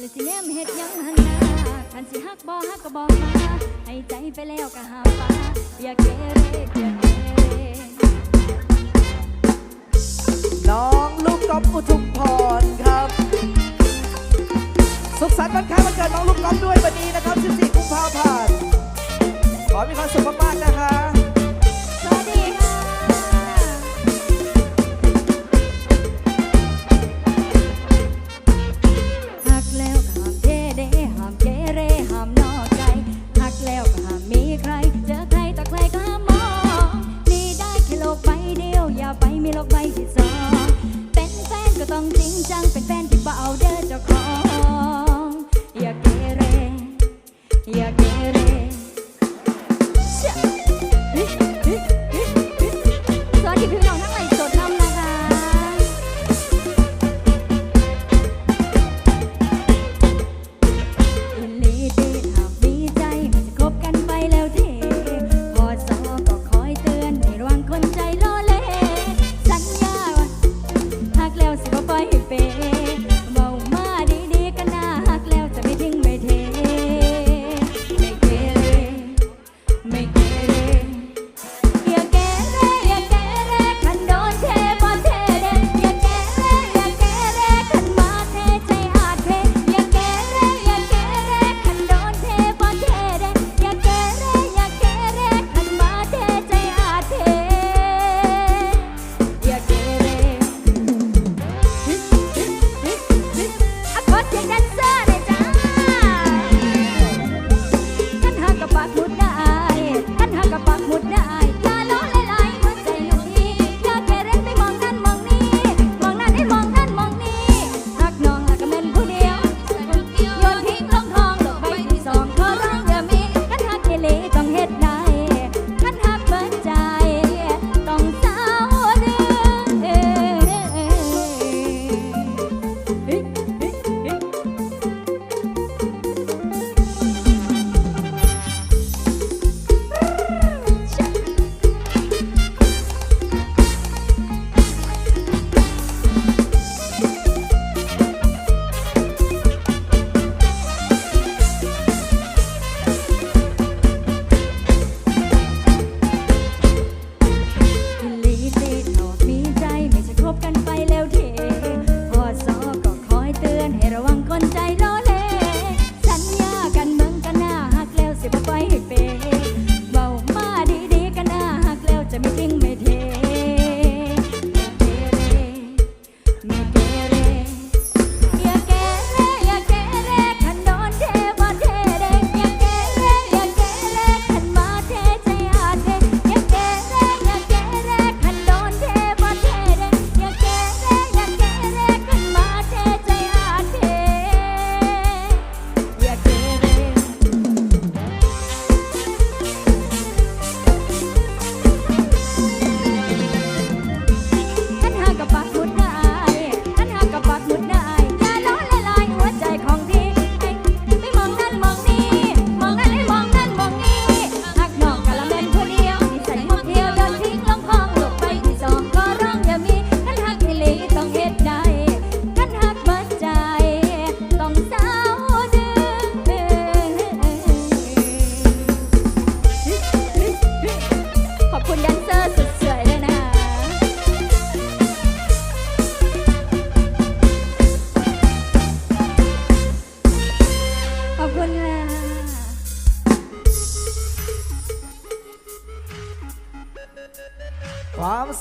และสิแนมเฮ็ดยังหันหน้าคันสิฮักบ่ฮักก็บอมาให้ใจไปแล้วก็หาฟ้าอย่าเกเรเกเรน้องลูกก๊อฟอุทุมพรครับ สุขสันต์วันคล้ายวันเกิดน้องลูกก๊อฟด้วยวันนี้นะครับ14กุมภาพันธ์ขอมีความสุขมากๆนะคะ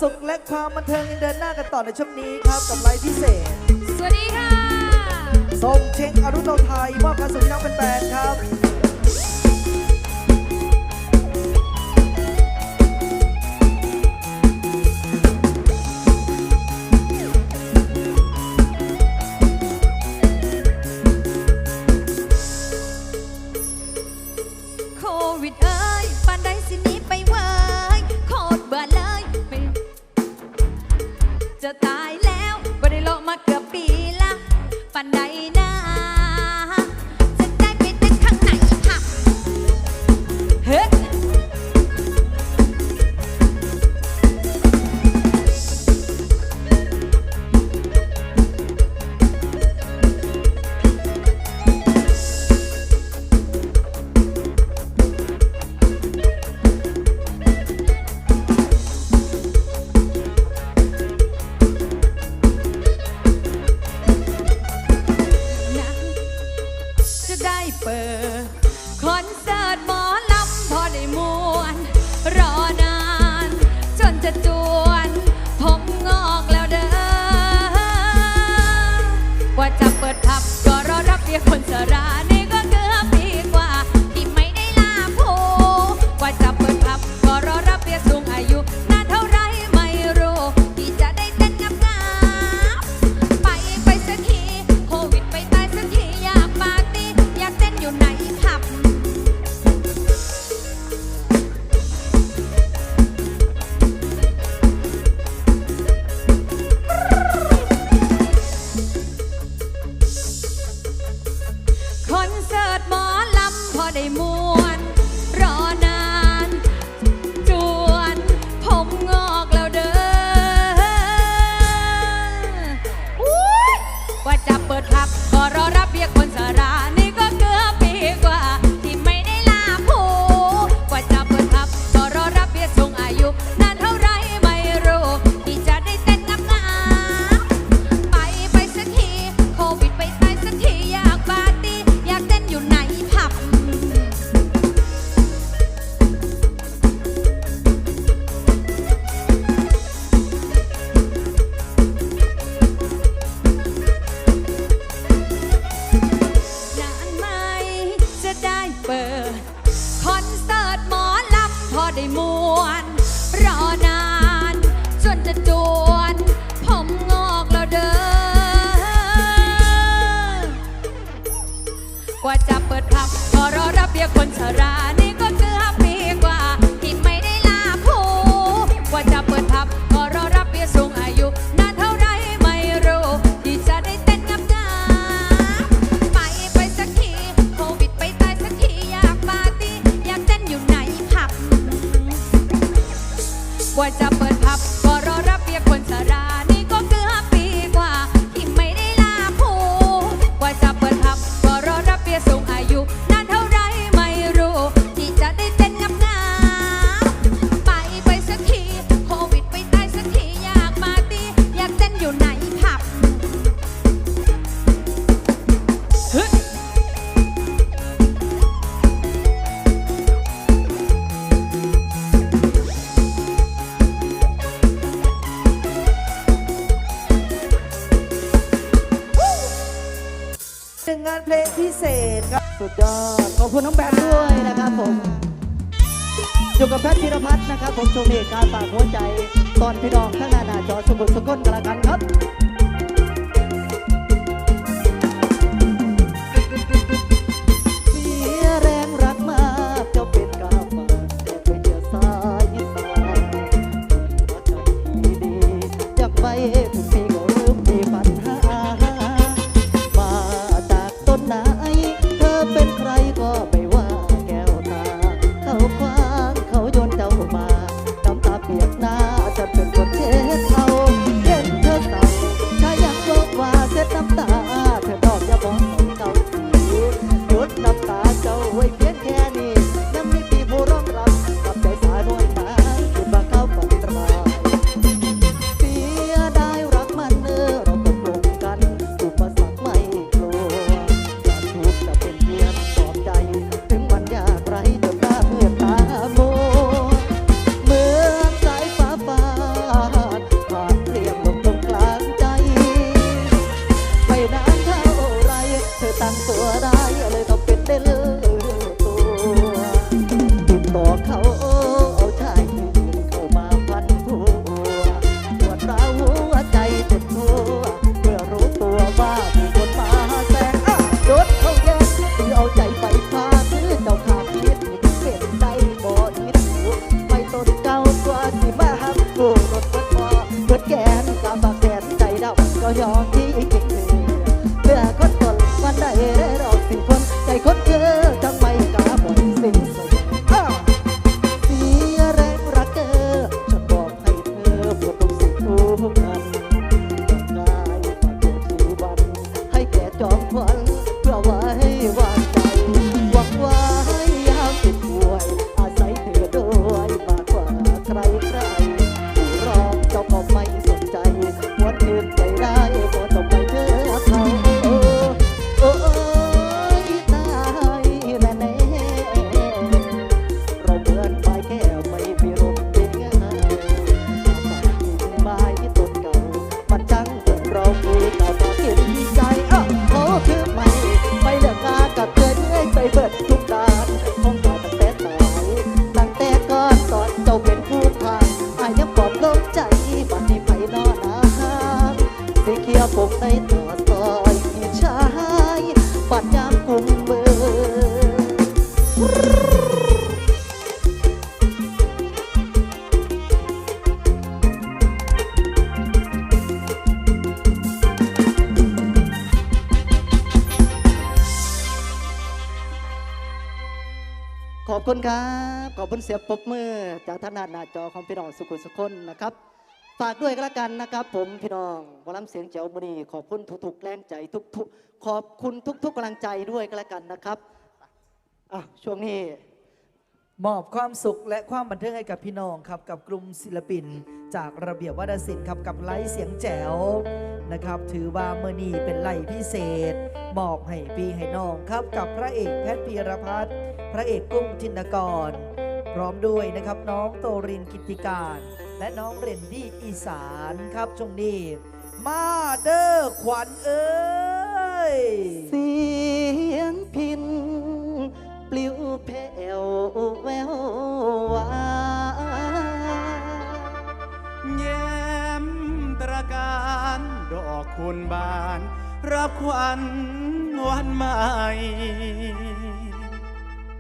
สุขและความบันเทิงยังเดินหน้ากันต่อในช่วงนี้ครับกับไลฟ์พิเศษ สวัสดีค่ะ ส่งเช็งอรุณโนไทยมอบความสุขให้น้องแฟนๆครับ ปันใด เอร์คอนเสิร์ตหมอลำพอได้มวน รอนานจนจะจวน ผมงอกแล้วเดินกว่าจะเปิดพับก็รอรับเบียคนชรา ผมโชคดีการฝากหัวใจ ตอนพี่น้องทั้งนาหนาจอสมุทรสกุลกรนละ ขอบคุณครับ ขอบคุณเสียงปรบมือ จากท่านหน้าหน้าจอของพี่น้องสุขุสุขคนนะครับ ฝากด้วยก็แล้วกันนะครับ ผมพี่น้องวอลัมเสียงเจ้าบุรีขอบคุณทุกๆแรงใจทุกๆ ขอบคุณทุกๆกำลังใจด้วยก็แล้วกันนะครับอะช่วงนี้ มอบความสุขและความบันเทิงให้กับพี่น้องครับกับกลุ่มศิลปิน จากระเบียบวัฒนศิลป์ครับกับไลฟ์เสียงแจ๋วนะครับ ถือว่าเมื่อนี้เป็นไลฟ์พิเศษ มอบให้พี่ให้น้องครับกับพระเอกแพทย์พีรพัฒน์พระเอกกุ้งธินกร พร้อมด้วยนะครับน้องโตรินกิติการ และน้องเรนดี้อีสานครับช่วงนี้มาเด้อขวัญเอ้ยสี อกคุณบาน รับควันวันใหม่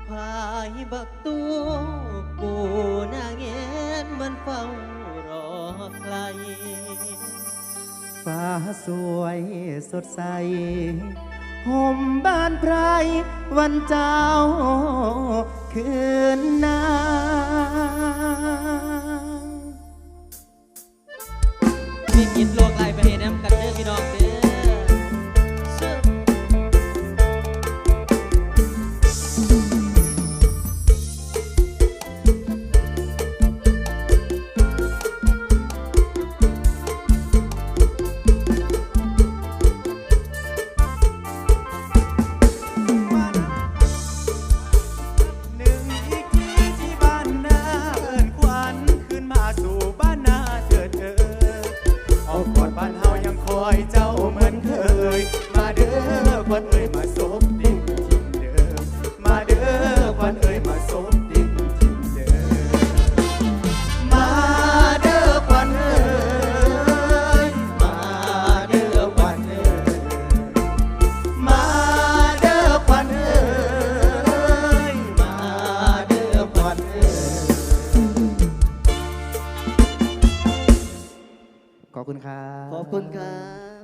พายบักตัวกูน้าเงียนมือนเฝ้ารอใครฟ้าสวยสดใสห่มบ้านไพรวันเจ้า คืนนามีกินโลกไกลประเทศน้ำกัน พี่น้องเ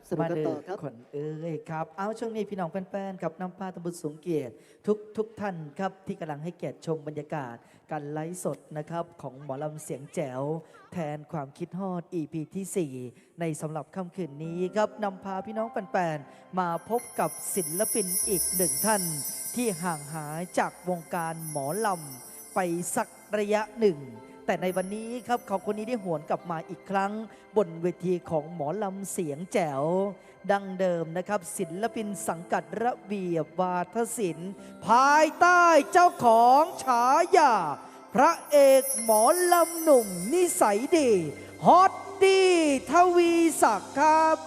สนุกมากันเด้ต่ออครับขนเอ้ยครับ เอาช่วงนี้พี่น้องแฟนๆกับน้ำปลาตำบุญสูงเกียรติทุกทุกท่านครับที่กำลังให้เกียรติชมบรรยากาศ การไลฟ์สดนะครับของหมอลำเสียงแจ๋วแทนความคิดฮอด EP ที่ 4 ในสำหรับค่ำคืนนี้ครับนำพาพี่น้องแฟนๆมาพบกับศิลปินอีกหนึ่งท่าน ที่ห่างหายจากวงการหมอลำไปสักระยะหนึ่ง แต่ในวันนี้ครับเขาคนนี้ได้หวนกลับมาอีกครั้ง บนเวทีของหมอลำเสียงแจ๋ว ดังเดิมนะครับ ศิลปินสังกัดระเบียบวาทศิลป์ ภายใต้เจ้าของฉายา พระเอกหมอลำหนุ่มนิสัยดี ฮอตดีทวีศักดิ์ครับ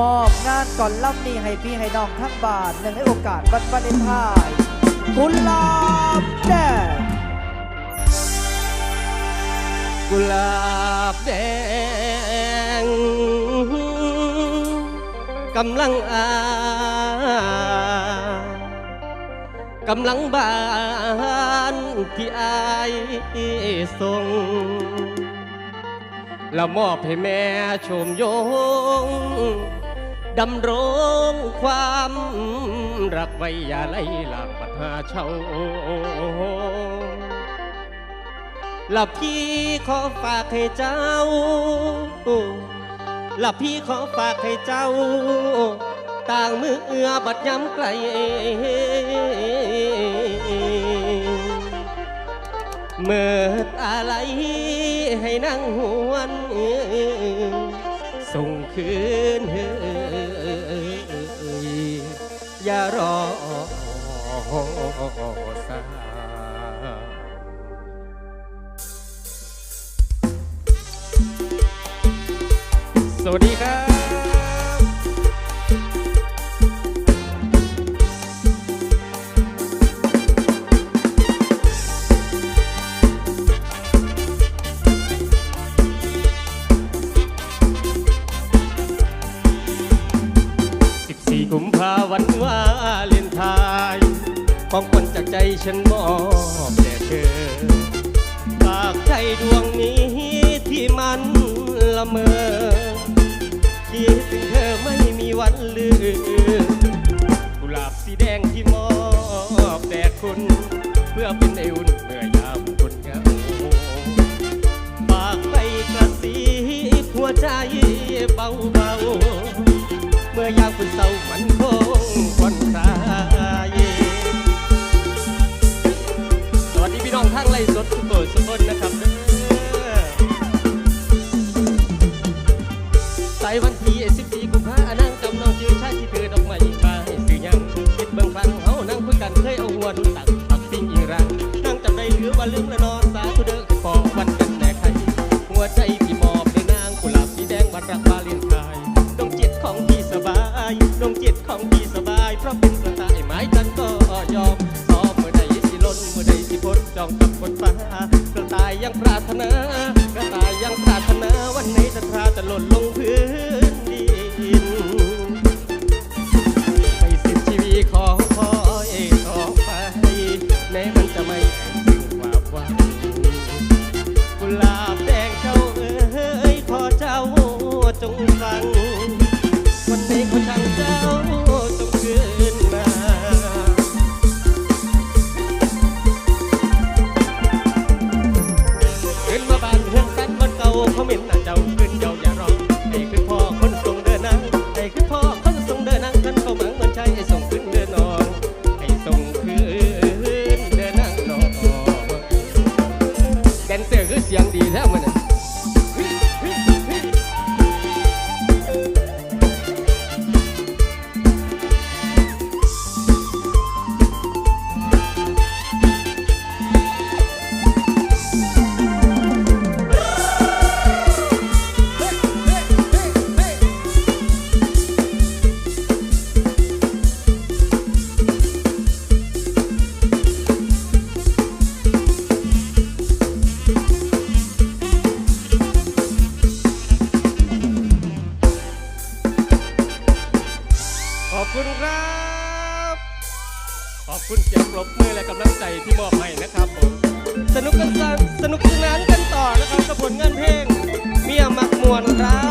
มอบงานก่อนล่ำนี้ให้พี่ให้น้องทั้งบานเนื่งในโอกาสวันวาเลนไทน์กุหลาบแดงกุหลาบแดงกำลังอากำลังบานที่อายส่งแล้วมอบให้แม่ชมยง ดำรงความรักไว้อย่าไล่หลักปัญหาเช่าหลับพี่ขอฝากให้เจ้าหลับพี่ขอฝากให้เจ้า ต่างมือเอื้อบัดย้ำไกล เมื่อตาไหลให้นั่งหวนส่งคืนเฮ รอสาสวัสดีครับ เบาเบาเมื่อยามคุณเศร้ามันคงผ่อนคลายสวัสดีพี่น้องทางไลฟ์สดทุกคนทุกนะครับ ดังปรารถนาวันไหนศรัทาจะหล่นลงพื้น decían ขอบคุณเสียงปรบมือและกำลังใจที่มอบให้นะครับผมสนุกกันสนุกสนานกันต่อนะครับกับผลงานเพลง เมียมักมวนครั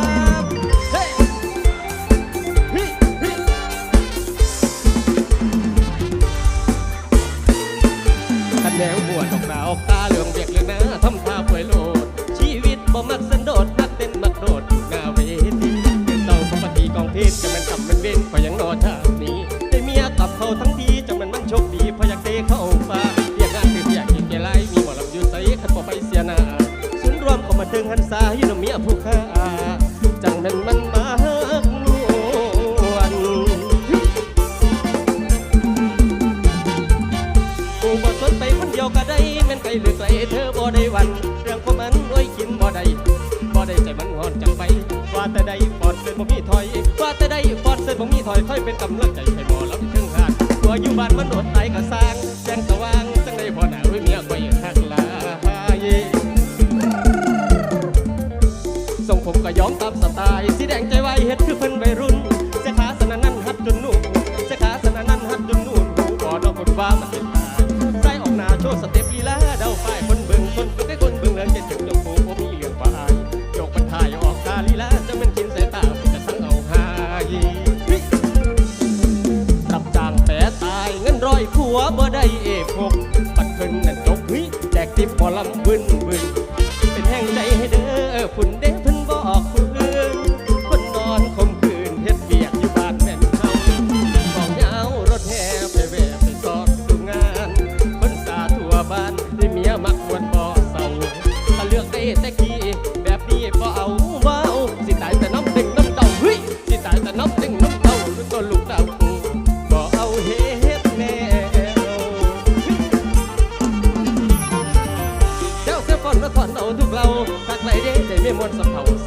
บเฮ้นแนวบวชดอกดาตาเหลืองเบี้กเลยนะทำตาป่วยโลดชีวิตบ่มักส อยู่นเมียผู้ข้าจังนั้นมันมาฮักลวนกูบ่สนไปคนเดียวก็ได้แม่นไกลหรือไกลเธอบ่ได้วัน เรื่องของมันโอ้ยกินบ่ได้บ่ได้ใจมันหอนจังไป ว่าแต่ใดปอดเสร็จผมมีถอย ว่าแต่ใดปอดเสร็จผมมีถอยค่อยเป็นกำลังใจให้บ่ลำเชิงหาดตัวอยู่บ้านมันอด lady, they may want some power.